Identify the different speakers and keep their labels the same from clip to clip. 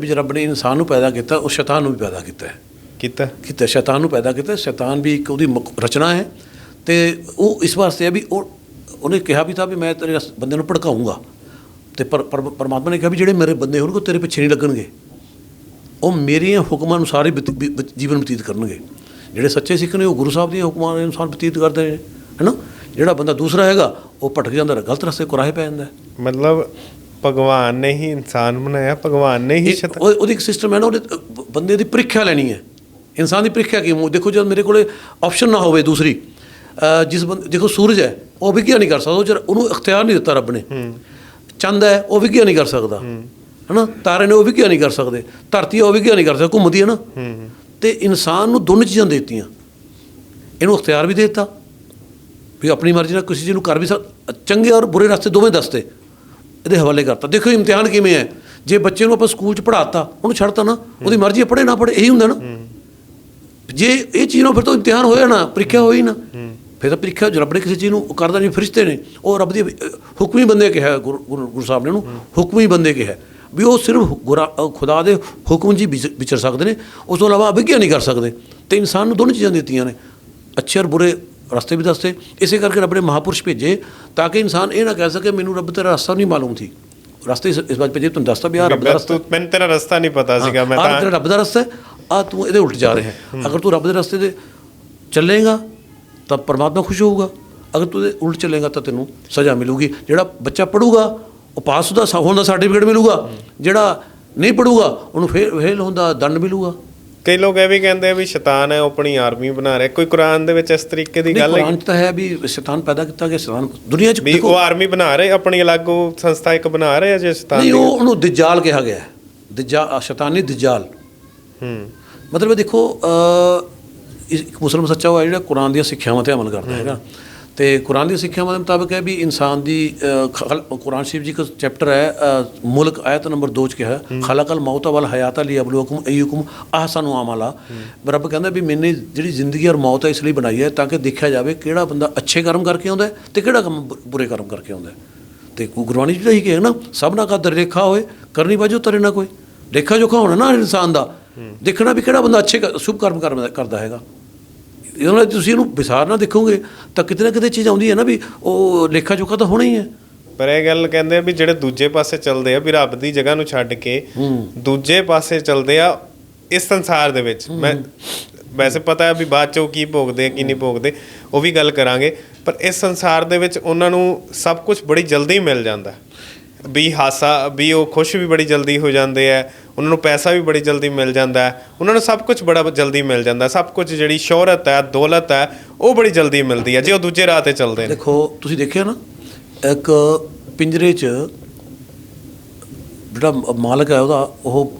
Speaker 1: ਵੀ ਰੱਬ ਨੇ ਇਨਸਾਨ ਨੂੰ ਪੈਦਾ ਕੀਤਾ ਉਹ ਸ਼ੈਤਾਨ ਨੂੰ ਵੀ ਪੈਦਾ ਕੀਤਾ ਹੈ।
Speaker 2: ਕੀਤਾ
Speaker 1: ਕੀਤਾ ਸ਼ੈਤਾਨ ਨੂੰ ਪੈਦਾ ਕੀਤਾ ਸ਼ੈਤਾਨ ਵੀ ਇੱਕ ਉਹਦੀ ਰਚਨਾ ਹੈ। ਤੇ ਉਹ ਇਸ ਵਾਸਤੇ ਹੈ ਵੀ ਉਹ ਉਹਨੇ ਕਿਹਾ ਵੀ ਤਾਂ ਵੀ ਮੈਂ ਤੇਰੇ ਬੰਦੇ ਨੂੰ ਭੜਕਾਊਂਗਾ। ਤੇ ਪਰ ਪਰ- ਪਰਮਾਤਮਾ ਨੇ ਕਿਹਾ ਵੀ ਜਿਹੜੇ ਮੇਰੇ ਬੰਦੇ ਹੋਣਗੇ ਤੇਰੇ ਪਿੱਛੇ ਨਹੀਂ ਲੱਗਣਗੇ। ਉਹ ਮੇਰੀਆਂ ਹੁਕਮਾਂ ਅਨੁਸਾਰ ਹੀ ਜੀਵਨ ਬਤੀਤ ਕਰਨਗੇ। ਜਿਹੜੇ ਸੱਚੇ ਸਿੱਖ ਨੇ ਉਹ ਗੁਰੂ ਸਾਹਿਬ ਦੀਆਂ ਹੁਕਮਾਂ ਦੇ ਅਨੁਸਾਰ ਬਤੀਤ ਕਰਦੇ ਨੇ। ਹੈਨਾ? ਜਿਹੜਾ ਬੰਦਾ ਦੂਸਰਾ ਹੈਗਾ ਉਹ ਭਟਕ ਜਾਂਦਾ ਗਲਤ ਰਸਤੇ ਕੁਰਾਹੇ ਪੈ ਜਾਂਦਾ।
Speaker 2: ਮਤਲਬ ਭਗਵਾਨ ਨੇ ਹੀ ਇਨਸਾਨ ਬਣਾਇਆ ਭਗਵਾਨ ਨੇ ਹੀ
Speaker 1: ਇਹ-
Speaker 2: ਸ਼ੈਤਾਨ
Speaker 1: ਉਹ- ਉਹਦੀ ਇੱਕ ਸਿਸਟਮ ਹੈ ਨਾ ਉਹਦੇ ਬੰਦੇ ਦੀ ਪ੍ਰੀਖਿਆ ਲੈਣੀ ਹੈ। ਇਨਸਾਨ ਦੀ ਪ੍ਰੀਖਿਆ ਕੀ ਮੂੰਹ ਦੇਖੋ ਜਦ ਮੇਰੇ ਕੋਲੇ ਆਪਸ਼ਨ ਨਾ ਹੋਵੇ ਦੂਸਰੀ ਜਿਸ ਬੰਦੇ ਦੇਖੋ ਸੂਰਜ ਹੈ ਉਹ ਵਿਗਿਆ ਨਹੀਂ ਕਰ ਸਕਦਾ ਉਹ ਜਦ ਉਹਨੂੰ ਇਖਤਿਆਰ ਨਹੀਂ ਦਿੱਤਾ ਰੱਬ ਨੇ। ਚੰਦ ਹੈ ਉਹ ਵਿਗਿਆ ਨਹੀਂ ਕਰ ਸਕਦਾ। ਹਨਾ? ਤਾਰੇ ਨੇ ਉਹ ਵਿਗਿਆ ਨਹੀਂ ਕਰ ਸਕਦੇ। ਧਰਤੀ ਹੈ, ਉਹ ਵਿਗਿਆ ਨਹੀਂ ਕਰ ਸਕਦਾ ਘੁੰਮਦੀ ਹੈ ਨਾ। ਤੇ ਇਨਸਾਨ ਨੂੰ ਦੋਨੋਂ ਚੀਜ਼ਾਂ ਦੇ ਦਿੱਤੀਆਂ। ਇਹਨੂੰ ਇਖਤਿਆਰ ਵੀ ਦੇ ਦਿੱਤਾ। ਵੀ ਆਪਣੀ ਮਰਜ਼ੀ ਨਾਲ ਕਿਸੇ ਚੀਜ਼ ਨੂੰ ਕਰ ਵੀ ਸਕ ਚੰਗੇ ਔਰ ਬੁਰੇ ਰਸਤੇ ਦੋਵੇਂ ਦੱਸਤੇ। ਇਹਦੇ ਹਵਾਲੇ ਕਰਤਾ। ਦੇਖੋ ਇਮਤਿਹਾਨ ਕਿਵੇਂ ਹੈ? ਜੇ ਬੱਚੇ ਨੂੰ ਆਪਾਂ ਸਕੂਲ 'ਚ ਪੜਾਤਾ ਉਹਨੂੰ ਛੱਡਤਾ ਨਾ ਉਹਦੀ ਮਰਜ਼ੀ ਹੈ ਪੜੇ ਨਾ ਪੜੇ ਇਹੀ ਹੁੰਦਾ ਨਾ। ਜੇ ਇਹ ਚੀਜ਼ ਨੂੰ ਫਿਰ ਤਾਂ ਇਮਤਿਹਾਨ ਹੋਇਆ ਨਾ ਪ੍ਰੀਖਿਆ ਹੋਈ ਨਾ ਫਿਰ ਤਾਂ ਪ੍ਰੀਖਿਆ ਜੋ ਰੱਬ ਨੇ ਕਿਸੇ ਚੀਜ਼ ਨੂੰ ਕਰਦਾ ਨਹੀਂ ਫਰਿਸ਼ਤੇ ਨੇ ਉਹ ਰੱਬ ਦੀ ਹੁਕਮੀ ਬੰਦੇ ਕਿਹਾ ਗੁਰੂ ਸਾਹਿਬ ਨੇ ਉਹਨੂੰ ਹੁਕਮੀ ਬੰਦੇ ਕਿਹਾ। ਵੀ ਉਹ ਸਿਰਫ ਖੁਦਾ ਦੇ ਹੁਕਮ ਵਿਚ- ਵਿਚਰ ਸਕਦੇ ਨੇ ਉਸ ਤੋਂ ਇਲਾਵਾ ਅਭਿਗਿਆ ਨਹੀਂ ਕਰ ਸਕਦੇ। ਤੇ ਇਨਸਾਨ ਨੂੰ ਦੋਨੋਂ ਚੀਜ਼ਾਂ ਦਿੱਤੀਆਂ ਨੇ ਅੱਛੇ ਔਰ ਬੁਰੇ ਰਸਤੇ ਵੀ ਦੱਸਦੇ। ਇਸੇ ਕਰਕੇ ਰੱਬ ਨੇ ਮਹਾਪੁਰਸ਼ ਭੇਜੇ ਤਾਂ ਕਿ ਇਨਸਾਨ ਇਹ ਨਾ ਕਹਿ ਸਕੇ ਮੈਨੂੰ ਰੱਬ ਤੇਰਾ ਰਸਤਾ ਨਹੀਂ ਮਾਲੂਮ ਸੀ। ਰਸਤੇ ਇਸ ਬਾਤ ਭੇਜੇ ਤੁਹਾਨੂੰ ਦੱਸਤਾ ਵੀ ਆਹ ਰੱਬ ਦਾ ਰਸਤਾ
Speaker 2: ਤੂੰ ਮੈਨੂੰ ਤੇਰਾ ਰਸਤਾ ਨਹੀਂ ਪਤਾ ਸੀਗਾ ਮੈਂ ਤਾਂ
Speaker 1: ਤੇਰਾ ਰੱਬ ਦਾ ਰਸਤਾ ਆ ਤੂੰ ਇਹਦੇ ਉਲਟ ਜਾ ਰਿਹਾ ਹੈ। ਅਗਰ ਤੂੰ ਰੱਬ ਦੇ ਰਸਤੇ ਤੇ ਚੱਲੇਗਾ ਤਾਂ ਪਰਮਾਤਮਾ ਖੁਸ਼ ਹੋਊਗਾ। ਅਗਰ ਤੂੰ ਇਹਦੇ ਉਲਟ ਚੱਲੇਗਾ ਤਾਂ ਤੈਨੂੰ ਸਜ਼ਾ ਮਿਲੂਗੀ। ਜਿਹੜਾ ਬੱਚਾ ਪੜੂਗਾ ਉਹ ਪਾਸ ਦਾ ਹੋਣ ਦਾ ਸਰਟੀਫਿਕੇਟ ਮਿਲੂਗਾ। ਜਿਹੜਾ ਨਹੀਂ ਪੜੂਗਾ ਉਹਨੂੰ ਫੇਲ ਫੇਲ ਹੋਣ ਦਾ ਦੰਡ ਮਿਲੂਗਾ।
Speaker 2: ਕਈ ਲੋਕ ਇਹ ਵੀ ਕਹਿੰਦੇ ਆ ਵੀ ਸ਼ੈਤਾਨ ਹੈ ਉਹ ਆਪਣੀ ਆਰਮੀ ਬਣਾ ਰਿਹਾ। ਕੋਈ ਕੁਰਾਨ ਦੇ ਵਿੱਚ ਇਸ ਤਰੀਕੇ ਦੀ ਗੱਲ ਹੈ?
Speaker 1: ਕੁਰਾਨ ਤਾਂ ਹੈ ਵੀ ਸ਼ੈਤਾਨ ਪੈਦਾ ਕੀਤਾ ਗਿਆ ਸ਼ੈਤਾਨ ਦੁਨੀਆ 'ਚ
Speaker 2: ਵੀ ਉਹ ਆਰਮੀ ਬਣਾ ਰਹੇ ਆਪਣੀ ਅਲੱਗ ਉਹ ਸੰਸਥਾ ਇੱਕ ਬਣਾ ਰਹੇ ਆ ਜੇ ਸ਼ੈਤਾਨ
Speaker 1: ਨਹੀਂ ਉਹ ਉਹਨੂੰ ਦਜਜਾਲ ਕਿਹਾ ਗਿਆ ਹੈ। ਦਜਜਾਲ ਸ਼ੈਤਾਨੀ ਦਜਜਾਲ
Speaker 2: ਹੂੰ।
Speaker 1: ਮਤਲਬ ਦੇਖੋ ਇੱਕ ਮੁਸਲਮਾਨ ਸੱਚਾ ਹੋਇਆ ਜਿਹੜਾ ਕੁਰਾਨ ਦੀਆਂ ਸਿੱਖਿਆਵਾਂ ਤੇ ਅਮਲ ਕਰਦਾ ਹੈਗਾ। ਤੇ ਕੁਰਾਨ ਦੀਆਂ ਸਿੱਖਿਆਵਾਂ ਦੇ ਮੁਤਾਬਕ ਹੈ ਵੀ ਇਨਸਾਨ ਦੀ ਕੁਰਾਨ ਸ਼ਰੀਫ ਜੀ ਦਾ ਚੈਪਟਰ ਹੈ ਮੁਲਕ ਆਇਤ ਨੰਬਰ 2 ਚ ਕਿਹਾ ਖਲਕਲ ਮੌਤ ਵਲ ਹਯਾਤ ਲਈ ਅਬਲੂਕਮ ਅਯੁਕਮ ਆਹਸਨੁ ਆਮਲਾ ਰੱਬ ਕਹਿੰਦਾ ਵੀ ਮੈਨੇ ਜਿਹੜੀ ਜ਼ਿੰਦਗੀ ਔਰ ਮੌਤ ਹੈ ਇਸ ਲਈ ਬਣਾਈ ਹੈ ਤਾਂ ਕਿ ਦੇਖਿਆ ਜਾਵੇ ਕਿਹੜਾ ਬੰਦਾ ਅੱਛੇ ਕਰਮ ਕਰਕੇ ਆਉਂਦਾ ਤੇ ਕਿਹੜਾ ਕੰਮ ਬੁਰੇ ਕਰਮ ਕਰਕੇ ਆਉਂਦਾ ਤੇ ਗੁਰਬਾਣੀ ਜਿਹੜਾ ਹੀ ਕਿਹਾ ਨਾ ਸਭ ਨਾਲ ਕਦਰ ਰੇਖਾ ਹੋਏ ਕਰਨੀ ਬਾਜੋ ਤਰੇ ਨਾ ਕੋਈ। ਲੇਖਾ ਜੋਖਾ ਹੋਣਾ ਨਾ ਇਨਸਾਨ ਦਾ। ਦੇਖਣਾ ਵੀ ਕਿਹੜਾ ਬੰਦਾ ਅੱਛੇ ਕ- ਸ਼ੁਭ ਕਰਮ ਕਰਦਾ ਹੈਗਾ। ਇਹਨਾਂ ਨਾਲ ਤੁਸੀਂ ਇਹਨੂੰ ਵਿਸਾਰ ਨਾ ਦੇਖੋਗੇ ਤਾਂ ਕਿਤੇ ਨਾ ਕਿਤੇ ਚੀਜ਼ ਆਉਂਦੀ ਹੈ ਨਾ ਵੀ ਉਹ ਲੇਖਾ ਜੋਖਾ ਤਾਂ ਹੋਣਾ ਹੀ ਹੈ।
Speaker 2: ਪਰ ਇਹ ਗੱਲ ਕਹਿੰਦੇ ਆ ਵੀ ਜਿਹੜੇ ਦੂਜੇ ਪਾਸੇ ਚੱਲਦੇ ਆ ਵੀ ਰੱਬ ਦੀ ਜਗ੍ਹਾ ਨੂੰ ਛੱਡ ਕੇ ਦੂਜੇ ਪਾਸੇ ਚੱਲਦੇ ਆ ਇਸ ਸੰਸਾਰ ਦੇ ਵਿੱਚ। ਮੈਂ ਵੈਸੇ ਪਤਾ ਹੈ ਵੀ ਬਾਅਦ ਚੋਂ ਕੀ ਭੋਗਦੇ ਆ ਕੀ ਨਹੀਂ ਭੋਗਦੇ ਉਹ ਵੀ ਗੱਲ ਕਰਾਂਗੇ। ਪਰ ਇਸ ਸੰਸਾਰ ਦੇ ਵਿੱਚ ਉਹਨਾਂ ਨੂੰ ਸਭ ਕੁਝ ਬੜੀ ਜਲਦੀ ਮਿਲ ਜਾਂਦਾ। ਵੀ ਹਾਸਾ ਵੀ ਉਹ ਖੁਸ਼ ਵੀ ਬੜੀ ਜਲਦੀ ਹੋ ਜਾਂਦੇ ਆ ਉਹਨਾਂ ਨੂੰ ਪੈਸਾ ਵੀ ਬੜੀ ਜਲਦੀ ਮਿਲ ਜਾਂਦਾ ਹੈ ਉਹਨਾਂ ਨੂੰ ਸਭ ਕੁਝ ਬੜਾ ਜਲਦੀ ਮਿਲ ਜਾਂਦਾ। ਸਭ ਕੁਝ ਜਿਹੜੀ ਸ਼ੋਹਰਤ ਹੈ ਦੌਲਤ ਹੈ ਉਹ ਬੜੀ ਜਲਦੀ ਮਿਲਦੀ ਹੈ ਜੇ ਉਹ ਦੂਜੇ ਰਾਹ ਤੇ ਚੱਲਦੇ ਨੇ।
Speaker 1: ਦੇਖੋ ਤੁਸੀਂ ਦੇਖਿਆ ਨਾ ਇੱਕ ਪਿੰਜਰੇ 'ਚ ਜਿਹੜਾ ਮਾਲਕ ਹੈ ਉਹਦਾ ਉਹ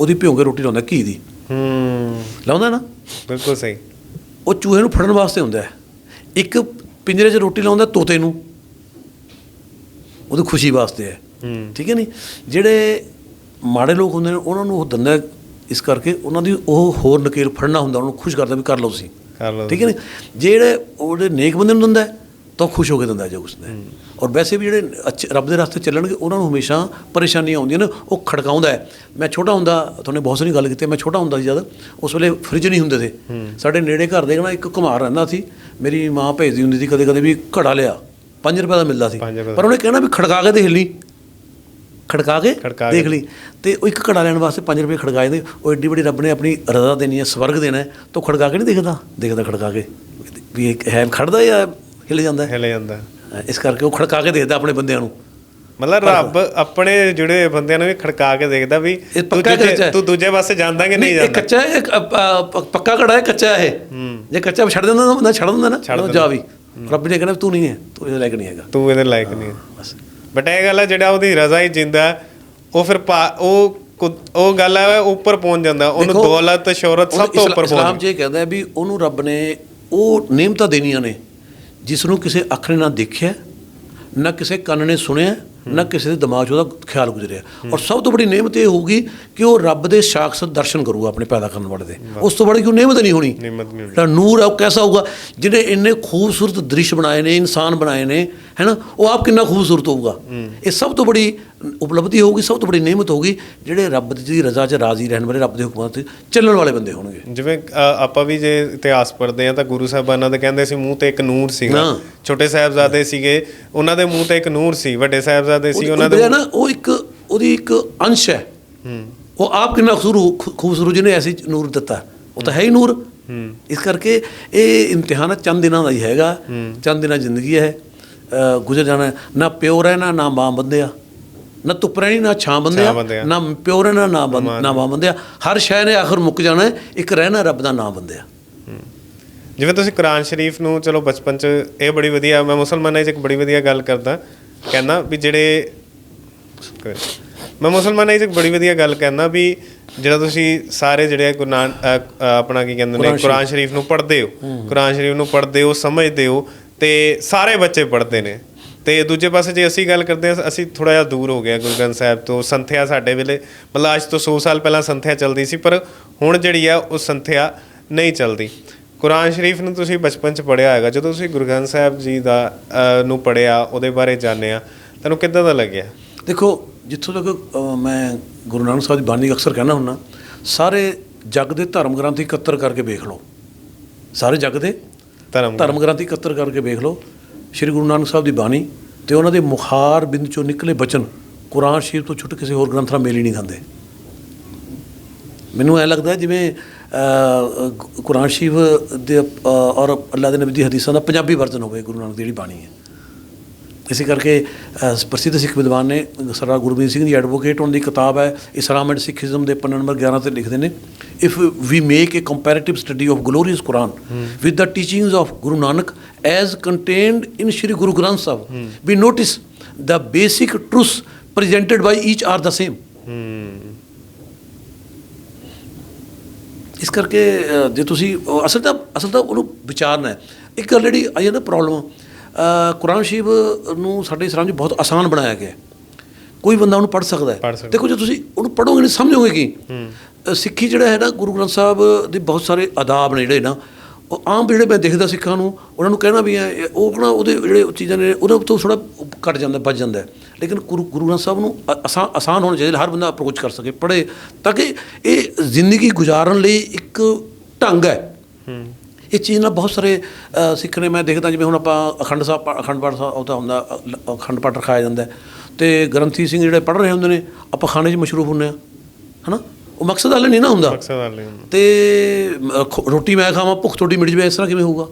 Speaker 1: ਉਹਦੀ ਭਿਉਂ ਕੇ ਰੋਟੀ ਲਾਉਂਦਾ ਘੀ ਦੀ।
Speaker 2: ਹੂੰ।
Speaker 1: ਲਾਉਂਦਾ ਨਾ?
Speaker 2: ਬਿਲਕੁਲ ਸਹੀ।
Speaker 1: ਉਹ ਚੂਹੇ ਨੂੰ ਫੜਨ ਵਾਸਤੇ ਹੁੰਦਾ ਹੈ। ਇੱਕ ਪਿੰਜਰੇ 'ਚ ਰੋਟੀ ਲਾਉਂਦਾ ਤੋਤੇ ਨੂੰ। ਉਹਦੀ ਖੁਸ਼ੀ ਵਾਸਤੇ ਹੈ। ਠੀਕ ਹੈ ਨਹੀਂ ਜਿਹੜੇ ਮਾੜੇ ਲੋਕ ਹੁੰਦੇ ਨੇ ਉਹਨਾਂ ਨੂੰ ਉਹ ਦਿੰਦਾ ਇਸ ਕਰਕੇ ਉਹਨਾਂ ਦੀ ਉਹ ਹੋਰ ਨਕੇਲ ਫੜਨਾ ਹੁੰਦਾ ਉਹਨੂੰ ਖੁਸ਼ ਕਰਦਾ ਵੀ ਕਰ ਲਓ ਤੁਸੀਂ।
Speaker 2: ਕਰ ਲਓ
Speaker 1: ਠੀਕ ਹੈ ਨਹੀਂ ਜਿਹੜੇ ਉਹਦੇ ਨੇਕ ਬੰਦੇ ਨੂੰ ਦਿੰਦਾ ਤਾਂ ਉਹ ਖੁਸ਼ ਹੋ ਕੇ ਦਿੰਦਾ ਜੋ ਹੈ। ਔਰ ਵੈਸੇ ਵੀ ਜਿਹੜੇ ਅੱਛੇ ਰੱਬ ਦੇ ਰਸਤੇ ਚੱਲਣਗੇ ਉਹਨਾਂ ਨੂੰ ਹਮੇਸ਼ਾ ਪਰੇਸ਼ਾਨੀਆਂ ਆਉਂਦੀਆਂ ਨੇ ਉਹ ਖੜਕਾਉਂਦਾ ਹੈ। ਮੈਂ ਛੋਟਾ ਹੁੰਦਾ ਤੁਹਾਨੂੰ ਬਹੁਤ ਸਾਰੀ ਗੱਲ ਕੀਤੀ ਮੈਂ ਛੋਟਾ ਹੁੰਦਾ ਸੀ ਜਦ ਉਸ ਵੇਲੇ ਫ੍ਰਿਜ ਨਹੀਂ ਹੁੰਦੇ ਸੀ ਸਾਡੇ ਨੇੜੇ ਘਰ ਦੇ ਨਾ ਇੱਕ ਕੁਮਾਰ ਰਹਿੰਦਾ ਸੀ ਮੇਰੀ ਮਾਂ ਭੇਜਦੀ ਹੁੰਦੀ ਸੀ ਕਦੇ ਕਦੇ ਵੀ ਘੜਾ ਲਿਆ। 5 ਰੁਪਏ ਦਾ ਮਿਲਦਾ ਸੀ।
Speaker 2: ਪੰਜ ਰੁਪਏ ਦਾ।
Speaker 1: ਪਰ ਉਹਨੇ ਕਹਿਣਾ ਵੀ ਖੜਕਾ ਕੇ ਦੇਖ ਲਈ। ਖੜਕਾ ਕੇ
Speaker 2: ਖੜਕਾ ਕੇ।
Speaker 1: ਦੇਖ ਲਈ। ਤੇ ਉਹ ਇੱਕ ਘੜਾ ਲੈਣ ਵਾਸਤੇ 5 ਰੁਪਏ ਖੜਕਾਏ ਦੇ ਉਹ ਏਡੀ ਵੱਡੀ ਰੱਬ ਨੇ ਆਪਣੀ ਰਜ਼ਾ ਦੇਣੀ ਹੈ ਸਵਰਗ ਦੇਣਾ ਹੈ ਤਾਂ ਉਹ ਖੜਕਾ ਕੇ ਨਹੀਂ ਦੇਖਦਾ। ਦੇਖਦਾ ਖੜਕਾ ਕੇ। ਵੀ ਇਹ ਹੈ ਖੜਦਾ ਜਾਂ ਹਿਲ ਜਾਂਦਾ ਹੈ?
Speaker 2: ਹਿਲ ਜਾਂਦਾ।
Speaker 1: ਇਸ ਕਰਕੇ ਉਹ ਖੜਕਾ ਕੇ ਦੇਖਦਾ ਆਪਣੇ ਬੰਦਿਆਂ ਨੂੰ।
Speaker 2: ਮਤਲਬ ਰੱਬ ਆਪਣੇ ਜੁੜੇ ਬੰਦਿਆਂ ਨੂੰ ਵੀ ਖੜਕਾ ਕੇ ਦੇਖਦਾ ਵੀ
Speaker 1: ਇਹ
Speaker 2: ਤੂੰ
Speaker 1: ਪੱਕਾ ਕੱਚਾ ਹੈ।
Speaker 2: ਤੂੰ ਦੂਜੇ ਪਾਸੇ ਜਾਂਦਾ ਕਿ ਨਹੀਂ
Speaker 1: ਇਹ
Speaker 2: ਜਾਂਦਾ?
Speaker 1: ਕੱਚਾ ਹੈ ਇਹ ਕ- ਪ- ਪ- ਪੱਕਾ ਘੜਾ ਹੈ ਕੱਚਾ ਹੈ। ਜੇ ਕੱਚਾ ਛੱਡ ਦਿੰਦਾ ਤਾਂ ਬੰਦਾ ਛੱਡ ਦਿੰਦਾ ਨਾ ਉਹ ਜਾ ਵੀ। ਰੱਬ ਨੇ ਕਹਿਣਾ ਤੂੰ ਨਹੀਂ ਹੈ ਤੂੰ ਇਹਦੇ ਲਾਇਕ ਨਹੀਂ ਹੈਗਾ।
Speaker 2: ਤੂੰ ਇਹਦੇ ਲਾਇਕ ਨਹੀਂ ਹੈ।
Speaker 1: ਬਸ।
Speaker 2: ਬਟ ਇਹ ਗੱਲ ਹੈ ਜਿਹੜਾ ਉਹਦੀ ਰਜ਼ਾ ਹੀ ਜਿੰਦਾ ਉਹ ਫਿਰ ਉਹ ਉਹ ਗੱਲ ਹੈ ਉੱਪਰ ਪਹੁੰਚ ਜਾਂਦਾ ਉਹਨੂੰ ਦੌਲਤ ਸ਼ੋਹਰਤ ਸਭ ਤੋਂ ਉੱਪਰ
Speaker 1: ਇਸਲਾਮ
Speaker 2: ਪਹੁੰਚ
Speaker 1: 'ਚ ਇਹ ਕਹਿੰਦਾ ਹੈ ਵੀ ਉਹਨੂੰ ਰੱਬ ਨੇ ਉਹ ਨਿਯਮਤਾਂ ਦੇਣੀਆਂ ਨੇ ਜਿਸ ਨੂੰ ਕਿਸੇ ਅੱਖ ਨੇ ਨਾ ਦੇਖਿਆ ਨਾ ਕਿਸੇ ਕੰਨ ਨੇ ਸੁਣਿਆ ਨਾ ਕਿਸੇ ਦੇ ਦਿਮਾਗ 'ਚ ਉਹਦਾ ਖਿਆਲ ਗੁਜ਼ਰਿਆ। ਔਰ ਸਭ ਤੋਂ ਬੜੀ ਨਿਯਮਤ ਇਹ ਹੋਊਗੀ ਕਿ ਉਹ ਰੱਬ ਦੇ ਸਾਖਤ ਦਰਸ਼ਨ ਕਰੂਗਾ ਆਪਣੇ ਪੈਦਾ ਕਰਨ ਵਾਲੇ ਦੇ। ਉਸ ਤੋਂ ਬੜੀ ਕੋਈ ਨਿਯਮਤ ਨਹੀਂ ਹੋਣੀ? ਜਿਹੜਾ ਨੂਰ ਹੈ ਉਹ ਕੈਸਾ ਹੋਊਗਾ? ਜਿਹੜੇ ਇੰਨੇ ਖੂਬਸੂਰਤ ਦ੍ਰਿਸ਼ ਬਣਾਏ ਨੇ ਇਨਸਾਨ ਬਣਾਏ ਨੇ ਹੈਨਾ ਉਹ ਆਪ ਕਿੰਨਾ ਖੂਬਸੂਰਤ ਹੋਊਗਾ। ਇਹ ਸਭ ਤੋਂ ਬੜੀ ਉਪਲਬਧੀ ਹੋਊਗੀ ਸਭ ਤੋਂ ਬੜੀ ਨਿਯਮਤ ਹੋਊਗੀ ਜਿਹੜੇ ਰੱਬ ਦੀ ਰਜ਼ਾ 'ਚ ਰਾਜ਼ੀ ਰਹਿਣ ਵਾਲੇ ਰੱਬ ਦੇ ਹੁਕਮਾਂ ਤੇ ਚੱਲਣ ਵਾਲੇ ਬੰਦੇ ਹੋਣਗੇ।
Speaker 2: ਜਿਵੇਂ ਆਪਾਂ ਵੀ ਜੇ ਇਤਿਹਾਸ ਪੜ੍ਹਦੇ ਆ ਤਾਂ ਗੁਰੂ ਸਾਹਿਬਾਨਾਂ ਦੇ ਕਹਿੰਦੇ ਸੀ ਮੂੰਹ ਤੇ ਇੱਕ ਨੂਰ ਸੀਗਾ।
Speaker 1: ਹਾਂ।
Speaker 2: ਛੋਟੇ ਸਾਹਿਬਜ਼ਾਦੇ ਸੀਗੇ ਉਹਨਾਂ ਦੇ ਮੂੰਹ ਤੇ ਇੱਕ ਨੂਰ ਸੀ ਵੱਡੇ ਸਾਹਿਬਜ਼ਾਦੇ ਸੀ ਉਹਨਾਂ
Speaker 1: ਦੇ ਨਾ ਉਹ ਇੱਕ ਉਹਦੀ ਇੱਕ ਅੰਸ਼ ਹੈ। ਉਹ ਆਪ ਕਿੰਨਾ ਖੂਬਸੂਰਤ ਜਿਹਨੇ ਐਸੀ ਨੂਰ ਦਿੱਤਾ। ਉਹ ਤਾਂ ਹੈ ਹੀ ਨੂਰ। ਇਸ ਕਰਕੇ ਇਹ ਇਮਤਿਹਾਨ ਚੰਦ ਦਿਨਾਂ ਦਾ ਹੀ ਹੈਗਾ। ਚੰਦ ਦਿਨਾਂ ਜ਼ਿੰਦਗੀ ਹੈ। ਗੁਜ਼ਰ ਜਾਣਾ। ਨਾ ਪਿਓ ਰਹਿਣਾ ਨਾ ਮਾਂ ਬੰਦਿਆ ਨਾ ਧੁੱਪ ਰਹਿਣੀ ਨਾ ਛਾਂ ਬੰਦਿਆ। ਨਾ ਪਿਓ ਰਹਿਣਾ ਨਾ ਬੰਦ ਨਾ ਮਾਂ ਬੰਦਿਆ ਹਰ ਸ਼ੈ ਨੇ ਆਖਰ ਮੁੱਕ ਜਾਣਾ ਇੱਕ ਰਹਿਣਾ ਰੱਬ ਦਾ ਨਾਮ ਬੰਦਿਆ
Speaker 2: ਜਿਵੇਂ ਤੁਸੀਂ ਕੁਰਾਨ ਸ਼ਰੀਫ ਨੂੰ ਚਲੋ ਬਚਪਨ ਚ ਇਹ ਬੜੀ ਵਧੀਆ ਮੈਂ ਮੁਸਲਮਾਨਾਂ 'ਚ ਇੱਕ ਬੜੀ ਵਧੀਆ ਗੱਲ ਕਰਦਾ। ਕਹਿੰਦਾ ਵੀ ਜਿਹੜੇ ਮੈਂ ਮੁਸਲਮਾਨਾਂ 'ਚ ਇੱਕ ਬੜੀ ਵਧੀਆ ਗੱਲ ਕਹਿੰਦਾ ਵੀ ਜਿਹੜਾ ਤੁਸੀਂ ਸਾਰੇ ਜਿਹੜੇ ਅ, ਆਪਣਾ ਕੀ ਕਹਿੰਦੇ ਨੇ ਕੁਰਾਨ ਸ਼ਰੀਫ। ਨੂੰ ਪੜ੍ਹਦੇ ਹੋ। ਕੁਰਾਨ ਸ਼ਰੀਫ ਨੂੰ ਪੜ੍ਹਦੇ ਹੋ ਸਮਝਦੇ ਹੋ। ਤੇ ਸਾਰੇ ਬੱਚੇ ਪੜ੍ਹਦੇ ਨੇ। ਤੇ ਦੂਜੇ ਪਾਸੇ ਜੇ ਅਸੀਂ ਗੱਲ ਕਰਦੇ ਹਾਂ, ਅਸੀਂ ਥੋੜਾ ਜਿਹਾ ਦੂਰ ਹੋ ਗਿਆ ਗੁਰੂ ਗ੍ਰੰਥ ਸਾਹਿਬ ਤੋਂ। ਸੰਥਿਆ ਸਾਡੇ ਵੇਲੇ, ਮਤਲਬ ਅੱਜ ਤੋਂ 100 ਸਾਲ ਪਹਿਲਾਂ ਸੰਥਿਆ ਚੱਲਦੀ ਸੀ, ਪਰ ਹੁਣ ਜਿਹੜੀ ਆ, ਉਹ ਸੰਥਿਆ ਨਹੀਂ ਚੱਲਦੀ। ਕੁਰਾਨ ਸ਼ਰੀਫ ਨੂੰ ਤੁਸੀਂ ਬਚਪਨ ਚ ਪੜਿਆ ਹੋਏਗਾ। ਜਦੋਂ ਤੁਸੀਂ ਗੁਰੂ ਗ੍ਰੰਥ ਸਾਹਿਬ ਜੀ ਦਾ ਨੂੰ ਪੜਿਆ ਉਹਦੇ ਬਾਰੇ ਜਾਣਿਆ, ਤੁਹਾਨੂੰ ਕਿੱਦਾਂ ਦਾ ਲੱਗਿਆ?
Speaker 1: ਦੇਖੋ, ਜਿੱਥੋਂ ਤੱਕ ਮੈਂ ਗੁਰੂ ਨਾਨਕ ਸਾਹਿਬ ਦੀ ਬਾਣੀ ਅਕਸਰ ਕਹਿੰਦਾ ਹੁੰਨਾ ਸਾਰੇ ਜਗ ਦੇ ਧਰਮ ਗ੍ਰੰਥ ਇਕੱਤਰ ਕਰਕੇ ਵੇਖ ਲਓ। ਸਾਰੇ ਜਗ ਦੇ
Speaker 2: ਧਰਮ
Speaker 1: ਧਰਮ ਗ੍ਰੰਥ ਇਕੱਤਰ ਕਰਕੇ ਵੇਖ ਲਓ, ਸ੍ਰੀ ਗੁਰੂ ਨਾਨਕ ਸਾਹਿਬ ਦੀ ਬਾਣੀ ਤੇ ਉਹਨਾਂ ਦੇ ਮੁਖਾਰ ਬਿੰਦ ਚੋਂ ਨਿਕਲੇ ਬਚਨ ਕੁਰਾਨ ਸ਼ਰੀਫ ਤੋਂ ਛੁੱਟ ਕਿਸੇ ਹੋਰ ਗ੍ਰੰਥ ਨਾਲ ਮੇਲ ਹੀ ਨਹੀਂ ਖਾਂਦੇ। ਮੈਨੂੰ ਐ ਲੱਗਦਾ ਜਿਵੇਂ ਕੁਰਾਨ ਸ਼ਰੀਫ ਦੇ ਔਰ ਅੱਲਾ ਦੇ ਨਬੀ ਦੀ ਹਦੀਸਾਂ ਦਾ ਪੰਜਾਬੀ ਵਰਜ਼ਨ ਹੋਵੇ ਗੁਰੂ ਨਾਨਕ ਦੀ ਜਿਹੜੀ ਬਾਣੀ ਹੈ। ਇਸੇ ਕਰਕੇ ਪ੍ਰਸਿੱਧ ਸਿੱਖ ਵਿਦਵਾਨ ਨੇ ਸਰਦਾਰ ਗੁਰਬੀਰ ਸਿੰਘ ਦੀ ਐਡਵੋਕੇਟ ਉਹਨਾਂ ਦੀ ਕਿਤਾਬ ਹੈ, ਇਸਲਾਮ ਐਂਡ ਸਿੱਖੀਜ਼ਮ ਦੇ ਪੰਨਾ ਨੰਬਰ 11 ਤੇ ਲਿਖਦੇ ਨੇ if we make a comparative study of glorious Quran with the teachings of Guru Nanak as contained in Shri Guru Granth Sahib we notice the basic truths presented by each are the same ਇਸ ਕਰਕੇ ਜੇ ਤੁਸੀਂ, ਅਸਲ ਤਾਂ ਅਸਲ ਤਾਂ ਉਹਨੂੰ ਵਿਚਾਰਨਾ ਹੈ। ਇੱਕ ਗੱਲ ਆਈ ਹੈ ਨਾ ਪ੍ਰੋਬਲਮ ਕੁਰਾਨ ਸ਼ਰੀਫ ਨੂੰ ਸਾਡੇ ਇਸਲਾਮ 'ਚ ਬਹੁਤ ਆਸਾਨ ਬਣਾਇਆ ਗਿਆ। ਕੋਈ ਬੰਦਾ ਉਹਨੂੰ ਪੜ੍ਹ ਸਕਦਾ ਹੈ। ਦੇਖੋ ਜੇ ਤੁਸੀਂ ਉਹਨੂੰ ਪੜ੍ਹੋਗੇ ਨਹੀਂ ਸਮਝੋਗੇ ਕੀ ਸਿੱਖੀ ਜਿਹੜਾ ਹੈ ਨਾ ਗੁਰੂ ਗ੍ਰੰਥ ਸਾਹਿਬ ਦੇ ਬਹੁਤ ਸਾਰੇ ਆਦਾਬ ਨੇ ਜਿਹੜੇ ਨਾ ਉਹ ਆਮ ਜਿਹੜੇ ਮੈਂ ਦੇਖਦਾ ਸਿੱਖਾਂ ਨੂੰ ਉਹਨਾਂ ਨੂੰ ਕਹਿਣਾ ਵੀ ਹੈ ਉਹ ਨਾ ਉਹਦੇ ਜਿਹੜੇ ਚੀਜ਼ਾਂ ਨੇ ਉਹਦੇ ਤੋਂ ਥੋੜਾ ਘਟ ਜਾਂਦਾ ਬਚ ਜਾਂਦਾ। ਲੇਕਿਨ ਗੁਰੂ ਗੁਰੂ ਗ੍ਰੰਥ ਸਾਹਿਬ ਨੂੰ ਆਸਾਨ ਆਸਾਨ ਹੋਣਾ ਚਾਹੀਦਾ ਹਰ ਬੰਦਾ ਅਪਰੋਚ ਕਰ ਸਕੇ ਪੜ੍ਹੇ ਤਾਂ ਕਿ ਇਹ ਜ਼ਿੰਦਗੀ ਗੁਜ਼ਾਰਨ ਲਈ ਇੱਕ ਢੰਗ ਹੈ ਇਹ ਚੀਜ਼ ਨਾਲ ਬਹੁਤ ਸਾਰੇ ਸਿੱਖ ਨੇ ਮੈਂ ਦੇਖਦਾ ਜਿਵੇਂ ਹੁਣ ਆਪਾਂ ਅਖੰਡ ਸਾਹਿਬ ਅਖੰਡ ਪਾਠ ਸਾਹਿਬ ਉਹ ਤਾਂ ਹੁੰਦਾ ਅਖੰਡ ਪਾਠ ਰਖਾਇਆ ਜਾਂਦਾ। ਤੇ ਗ੍ਰੰਥੀ ਸਿੰਘ ਜਿਹੜੇ ਪੜ੍ਹ ਰਹੇ ਹੁੰਦੇ ਨੇ ਆਪਾਂ ਖਾਣੇ 'ਚ ਮਸ਼ਰੂਫ ਹੁੰਦੇ ਆ ਹਨਾ? ਉਹ ਮਕਸਦ ਹੱਲ ਨਹੀਂ ਨਾ ਹੁੰਦਾ?
Speaker 2: ਮਕਸਦ ਵਾਲੇ ਹੁੰਦੇ।
Speaker 1: ਤੇ ਰੋਟੀ ਮੈਂ ਖਾਵਾਂ ਭੁੱਖ ਤੁਹਾਡੀ ਮਿਟ ਜਵੇ ਇਸ ਤਰ੍ਹਾਂ ਕਿਵੇਂ ਹੋਊਗਾ?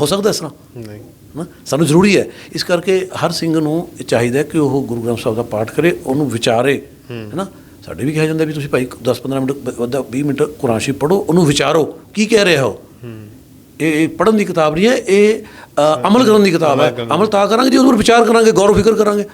Speaker 1: ਹੋ ਸਕਦਾ ਇਸ ਤਰ੍ਹਾਂ?
Speaker 2: ਨਹੀਂ।
Speaker 1: ਨਾ ਸਾਨੂੰ ਜ਼ਰੂਰੀ ਹੈ। ਇਸ ਕਰਕੇ ਹਰ ਸਿੰਘ ਨੂੰ ਚਾਹੀਦਾ ਕਿ ਉਹ ਗੁਰੂ ਗ੍ਰੰਥ ਸਾਹਿਬ ਦਾ ਪਾਠ ਕਰੇ ਉਹਨੂੰ ਵਿਚਾਰੇ ਹੈਨਾ? ਸਾਡੇ ਵੀ ਕਿਹਾ ਜਾਂਦਾ ਵੀ ਤੁਸੀਂ ਭਾਈ 10-15 ਮਿੰਟ ਬ- ਵੱਧਾ 20 ਮਿੰਟ ਕੁਰਾਨ ਸ਼ਰੀਫ ਪੜੋ ਉਹਨੂੰ ਵਿਚਾਰੋ। ਕੀ ਕਹਿ ਰਿਹਾ ਹੋ ਇਹ ਪੜਨ ਦੀ ਕਿਤਾਬ ਨਹੀਂ ਹੈ ਇਹ ਅਮਲ ਕਰਨ ਦੀ ਕਿਤਾਬ ਹੈ। ਅਮਲ ਤਾਂ ਕਰਾਂਗੇ ਜੇ ਉਹਦੇ ਉੱਪਰ ਵਿਚਾਰ ਕਰਾਂਗੇ ਗੌਰ ਫਿਕਰ ਕਰਾਂਗੇ।